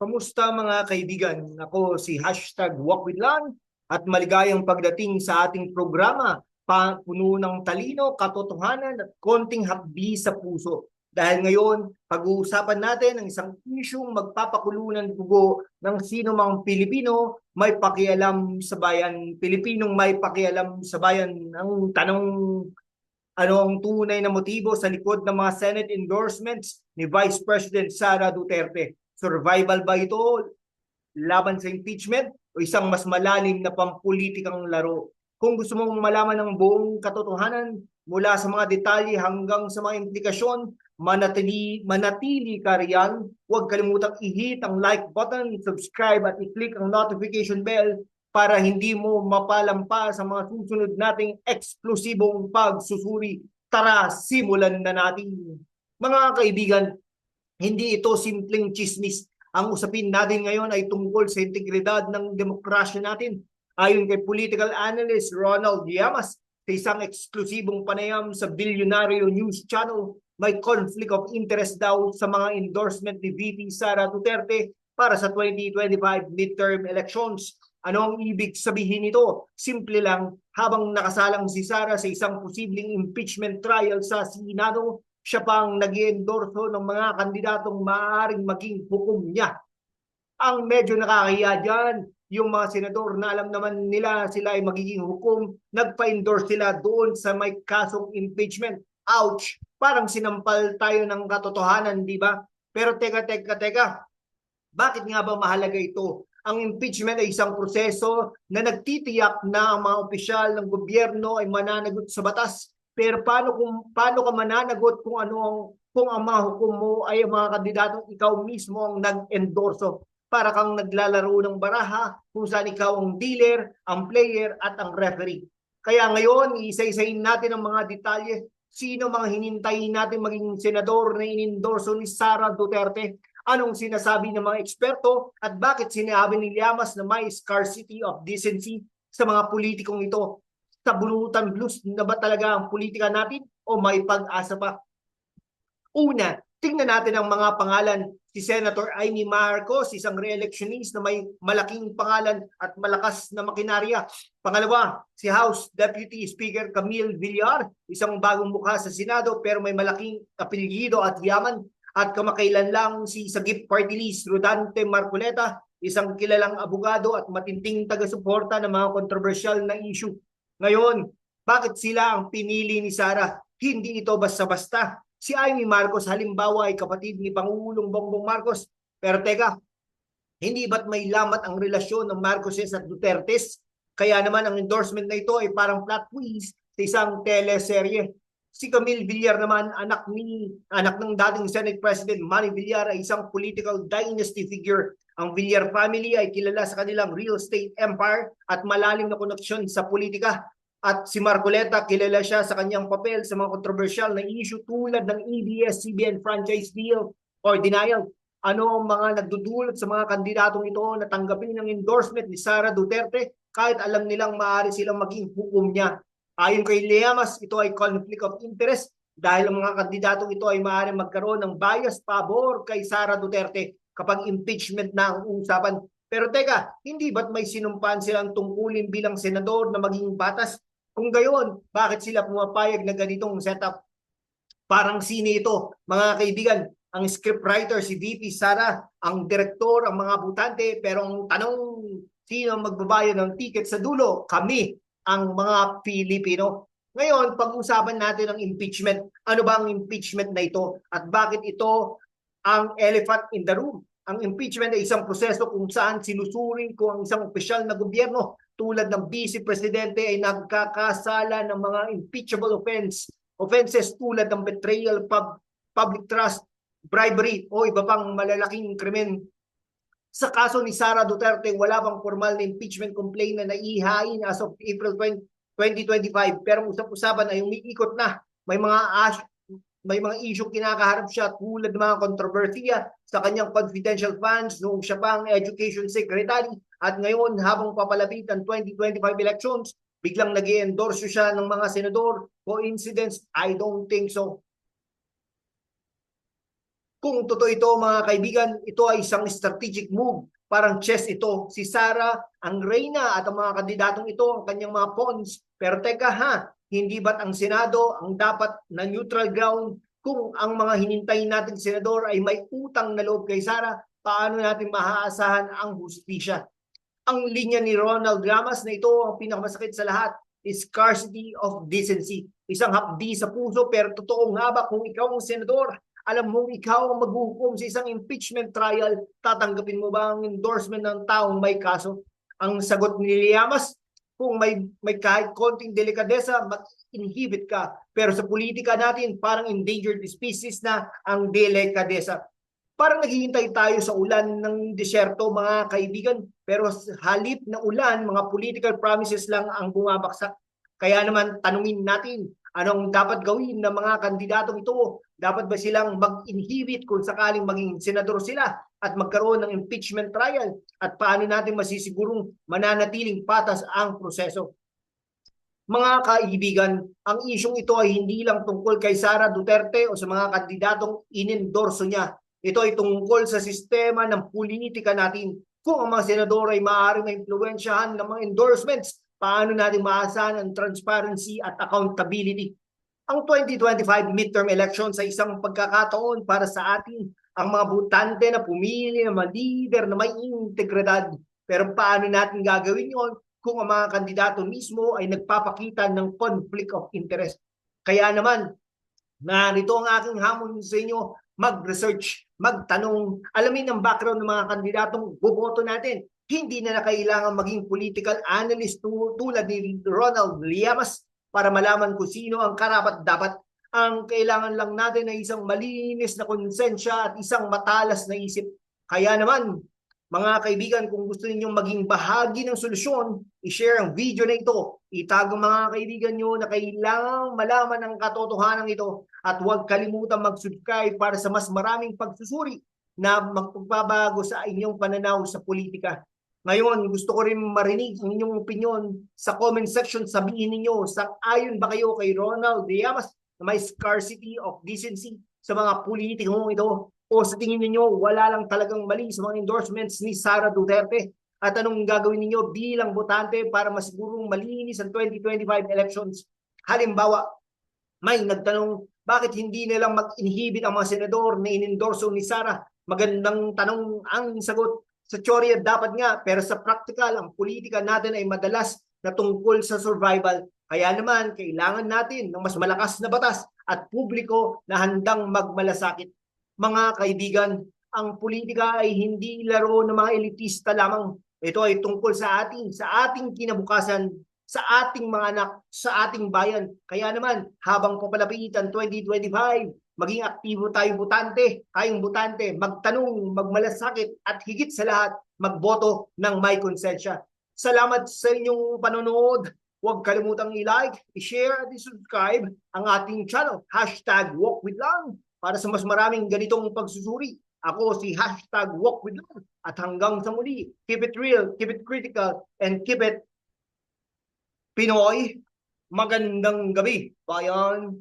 Kamusta mga kaibigan? Ako si hashtag Walkwithlan at maligayang pagdating sa ating programa pa puno ng talino, katotohanan at konting hapdi sa puso. Dahil ngayon, pag-uusapan natin ang isang isyong magpapakulo ng dugo ng sino mang Pilipino may pakialam sa bayan. Pilipinong may pakialam sa bayan. Ang tanong ano ang tunay na motibo sa likod ng mga Senate endorsements ni Vice President Sara Duterte? Survival ba ito laban sa impeachment o isang mas malalim na pampulitikang laro? Kung gusto mong malaman ng buong katotohanan mula sa mga detalye hanggang sa mga implikasyon, manatili, manatili ka riyan. Huwag kalimutang i-hit ang like button, subscribe at i-click ang notification bell para hindi mo mapalampa sa mga susunod nating eksklusibong pagsusuri. Tara, simulan na natin. Mga kaibigan, hindi ito simpleng chismis. Ang usapin natin ngayon ay tungkol sa integridad ng demokrasya natin. Ayon kay political analyst Ronald Llamas, sa isang eksklusibong panayam sa Billionario News Channel, may conflict of interest daw sa mga endorsement ni VP Sara Duterte para sa 2025 midterm elections. Ano ang ibig sabihin nito? Simple lang, habang nakasalang si Sara sa isang posibleng impeachment trial sa Senado, siya pang nag endorso ng mga kandidatong maaaring maging hukom niya. Ang medyo nakakahiya dyan, yung mga senador na alam naman nila sila ay magiging hukom, nagpa-endorse sila doon sa may kasong impeachment. Ouch! Parang sinampal tayo ng katotohanan, di ba? Pero teka, teka, teka. Bakit nga ba mahalaga ito? Ang impeachment ay isang proseso na nagtitiyak na ang mga opisyal ng gobyerno ay mananagot sa batas pero paano kung paano ka mananagot kung ano ang kung ang mga hukom mo ay ang mga kandidatong ikaw mismo ang nag-endorso para kang naglalaro ng baraha kung saan ikaw ang dealer, ang player at ang referee. Kaya ngayon, isa-isahin natin ang mga detalye. Sino mga hinintayin natin maging senador na inendorso ni Sara Duterte? Anong sinasabi ng mga eksperto? At bakit sinabi ni Llamas na may scarcity of decency sa mga politikong ito? Sa bulutan blues na ba talaga ang politika natin o may pag-asa pa? Una, tingnan natin ang mga pangalan. Si Senator Amy Marcos, isang re-electionist na may malaking pangalan at malakas na makinarya. Pangalawa, si House Deputy Speaker Camille Villar, isang bagong mukha sa Senado pero may malaking apelyido at yaman. At kamakailan lang si Sagip Party List Rodante Marcoleta, isang kilalang abogado at matinding taga-suporta ng mga kontrobersyal na issue. Ngayon, bakit sila ang pinili ni Sara? Hindi ito basta-basta. Si Amy Marcos halimbawa ay kapatid ni Pangulong Bongbong Marcos. Pero teka, hindi ba't may lamat ang relasyon ng Marcoses at Dutertes? Kaya naman ang endorsement na ito ay parang plot twist sa isang teleserye. Si Camille Villar naman, anak ni anak ng dating Senate President Manny Villar ay isang political dynasty figure. Ang Villar family ay kilala sa kanilang real estate empire at malalim na koneksyon sa politika. At si Marcoleta, kilala siya sa kanyang papel sa mga controversial na issue tulad ng E EBS-CBN franchise deal or denial. Ano ang mga nagdudulot sa mga kandidatong ito na tanggapin ng endorsement ni Sara Duterte kahit alam nilang maaari silang maging hukom niya. Ayon kay Leamas, ito ay conflict of interest dahil ang mga kandidatong ito ay maaaring magkaroon ng bias pabor kay Sara Duterte kapag impeachment na ang usapan. Pero teka, hindi ba't may sinumpaan silang tungkulin bilang senador na maging batas? Kung gayon, bakit sila pumapayag na ganitong setup? Parang sine ito, mga kaibigan, ang scriptwriter si VP Sara, ang direktor, ang mga butante, pero ang tanong, sino ang magbabayad ng ticket sa dulo? Kami, ang mga Pilipino. Ngayon, pag-usapan natin ang impeachment. Ano ba ang impeachment na ito? At bakit ito ang elephant in the room? Ang impeachment ay isang proseso kung saan sinusuring kung ang isang opisyal na gobyerno tulad ng vice presidente ay nagkakasala ng mga impeachable offense offenses tulad ng betrayal, pub, public trust, bribery o iba pang malalaking krimen. Sa kaso ni Sara Duterte, wala pang formal na impeachment complaint na naihain as of April 20, 2025. Pero usap-usapan ay umiikot na. May mga ash, may mga issue kinakaharap siya tulad ng mga kontrobersiya sa kanyang confidential funds noong siya pang education secretary at ngayon habang papalapit ang 2025 elections biglang nag endorse siya ng mga senador. Coincidence? I don't think so. Kung totoo ito mga kaibigan, ito ay isang strategic move. Parang chess ito. Si Sara, ang reyna at ang mga kandidatong ito, ang kanyang mga pawns. Pero teka ha, hindi ba't ang Senado ang dapat na neutral ground kung ang mga hinintay nating senador ay may utang na loob kay Sara, paano natin maaasahan ang hustisya? Ang linya ni Ronald Llamas na ito ang pinakamasakit sa lahat is scarcity of decency. Isang hapdi sa puso pero totoo nga ba kung ikaw ang senador, alam mong ikaw ang maghuhukom sa isang impeachment trial, tatanggapin mo ba ang endorsement ng taong may kaso? Ang sagot ni Llamas, kung may, may kahit konting delikadesa, mag-inhibit ka. Pero sa politika natin, parang endangered species na ang delikadesa. Parang naghihintay tayo sa ulan ng disyerto, mga kaibigan. Pero halip na ulan, mga political promises lang ang bumabaksak. Kaya naman, tanungin natin, anong dapat gawin ng mga kandidatong ito? Dapat ba silang mag-inhibit kung sakaling maging senador sila at magkaroon ng impeachment trial? At paano natin masisigurong mananatiling patas ang proseso? Mga kaibigan, ang isyong ito ay hindi lang tungkol kay Sara Duterte o sa mga kandidatong inendorso niya. Ito ay tungkol sa sistema ng politika natin. Kung ang mga senador ay maaaring maimpluwensyahan ng mga endorsements, paano natin maasahan ang transparency at accountability? Ang 2025 midterm election sa isang pagkakataon para sa atin ang mga butante na pumili ng mga leader na may integridad. Pero paano natin gagawin yon kung ang mga kandidato mismo ay nagpapakita ng conflict of interest? Kaya naman, narito ang aking hamon sa inyo, mag-research, magtanong, alamin ang background ng mga kandidatong boboto natin. Hindi na na kailangan maging political analyst tulad ni Ronald Llamas para malaman kung sino ang karapat dapat. Ang kailangan lang natin ay isang malinis na konsensya at isang matalas na isip. Kaya naman, mga kaibigan, kung gusto ninyong maging bahagi ng solusyon, i-share ang video na ito. Itago mga kaibigan nyo na kailangang malaman ang katotohanan ito at huwag kalimutan mag-subscribe para sa mas maraming pagsusuri na magpagbabago sa inyong pananaw sa politika. Ngayon, gusto ko rin marinig ang inyong opinion sa comment section. Sabihin ninyo, sang-ayon ba kayo kay Ronald Diamas na may scarcity of decency sa mga politikong ito? O sa tingin ninyo, wala lang talagang mali sa mga endorsements ni Sara Duterte? At anong gagawin ninyo bilang botante para masigurong malinis ang 2025 elections? Halimbawa, may nagtanong, bakit hindi nilang mag-inhibit ang mga senador na inendorso ni Sara? Magandang tanong ang sagot. Sa teorya dapat nga, pero sa practical, ang politika natin ay madalas na tungkol sa survival. Kaya naman, kailangan natin ng mas malakas na batas at publiko na handang magmalasakit mga kaibigan, ang politika ay hindi laro ng mga elitista lamang. Ito ay tungkol sa ating, sa ating kinabukasan, sa ating mga anak, sa ating bayan. Kaya naman, habang papalapit ang 2025, maging aktibo tayong butante, tayong butante, magtanong, magmalasakit, at higit sa lahat, magboto ng may konsensya. Salamat sa inyong panonood. Huwag kalimutang i-like, i-share at i-subscribe ang ating channel. Hashtag Walk with Lang para sa mas maraming ganitong pagsusuri. Ako si hashtag walk with love. At hanggang sa muli, keep it real, keep it critical, and keep it Pinoy. Magandang gabi, bayan.